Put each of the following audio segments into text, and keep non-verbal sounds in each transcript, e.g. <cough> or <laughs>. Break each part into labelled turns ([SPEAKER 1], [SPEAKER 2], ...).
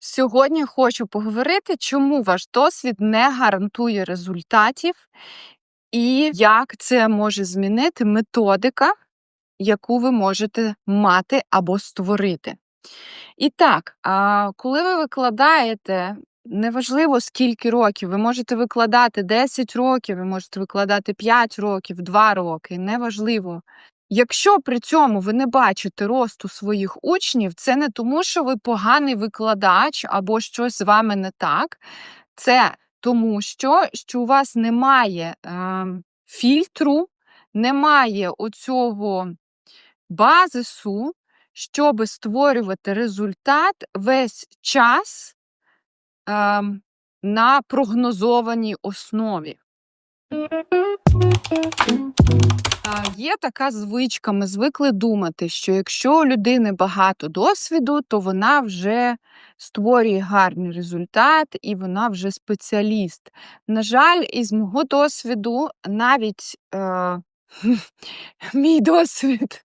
[SPEAKER 1] Сьогодні хочу поговорити, чому ваш досвід не гарантує результатів, і як це може змінити методика, яку ви можете мати або створити. І так, коли ви викладаєте, неважливо скільки років, ви можете викладати 10 років, ви можете викладати 5 років, 2 роки, неважливо. Якщо при цьому ви не бачите росту своїх учнів, це не тому, що ви поганий викладач або щось з вами не так. Це тому, що, що у вас немає е, фільтру, немає оцього базису, щоб створювати результат весь час е, на прогнозованій основі. Є така звичка, ми звикли думати, що якщо у людини багато досвіду, то вона вже створює гарний результат і вона вже спеціаліст. На жаль, із мого досвіду, навіть е, <laughs> мій досвід,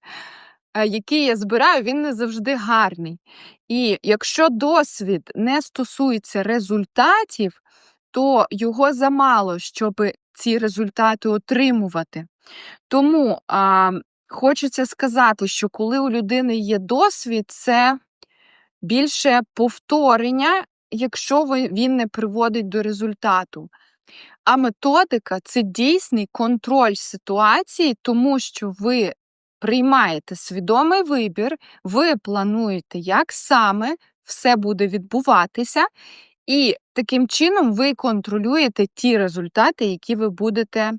[SPEAKER 1] е, який я збираю, він не завжди гарний. І якщо досвід не стосується результатів, то його замало, щоб ці результати отримувати. Тому а, хочеться сказати, що коли у людини є досвід, це більше повторення, якщо він не приводить до результату. А методика це дійсний контроль ситуації, тому що ви приймаєте свідомий вибір, ви плануєте, як саме все буде відбуватися, і таким чином ви контролюєте ті результати, які ви будете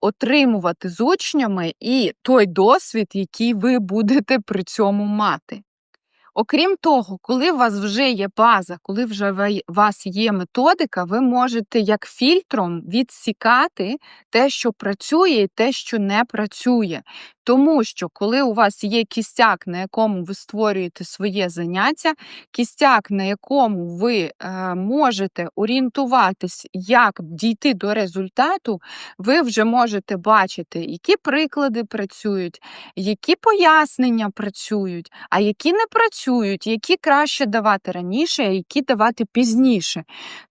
[SPEAKER 1] отримувати з учнями, і той досвід, який ви будете при цьому мати. Окрім того, коли у вас вже є база, коли вже у вас є методика, ви можете як фільтром відсікати те, що працює, і те, що не працює. Тому що коли у вас є кістяк, на якому ви створюєте своє заняття, кістяк, на якому ви е, можете орієнтуватись, як дійти до результату, ви вже можете бачити, які приклади працюють, які пояснення працюють, а які не працюють, які краще давати раніше, а які давати пізніше.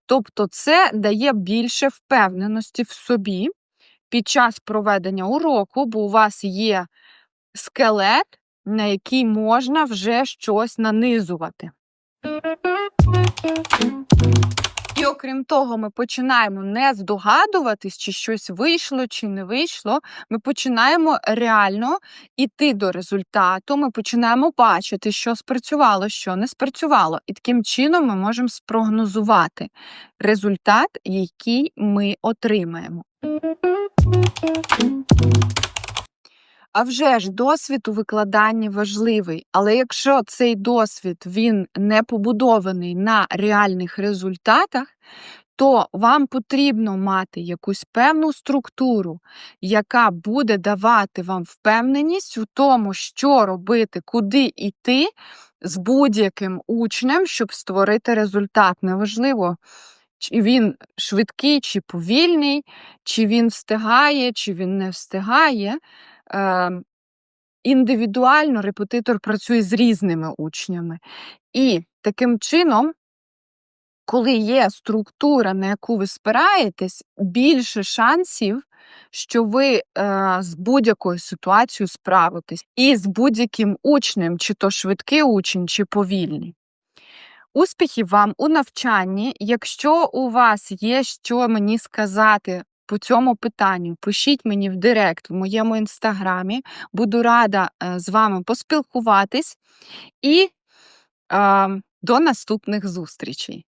[SPEAKER 1] Тобто, це дає більше впевненості в собі під час проведення уроку, бо у вас є скелет, на який можна вже щось нанизувати. Окрім того, ми починаємо не здогадуватись, чи щось вийшло, чи не вийшло. Ми починаємо реально йти до результату. Ми починаємо бачити, що спрацювало, що не спрацювало. І таким чином ми можемо спрогнозувати результат, який ми отримаємо. А вже ж досвід у викладанні важливий, але якщо цей досвід він не побудований на реальних результатах, то вам потрібно мати якусь певну структуру, яка буде давати вам впевненість у тому, що робити, куди йти з будь-яким учнем, щоб створити результат. Неважливо, чи він швидкий, чи повільний, чи він встигає, чи він не встигає. Е, індивідуально репетитор працює з різними учнями. І таким чином, коли є структура, на яку ви спираєтесь, більше шансів, що ви е, з будь-якою ситуацією справитесь, і з будь-яким учнем, чи то швидкий учень, чи повільний. Успіхів вам у навчанні. Якщо у вас є що мені сказати по цьому питанню, пишіть мені в Директ в моєму інстаграмі. Буду рада е, з вами поспілкуватись і е, до наступних зустрічей.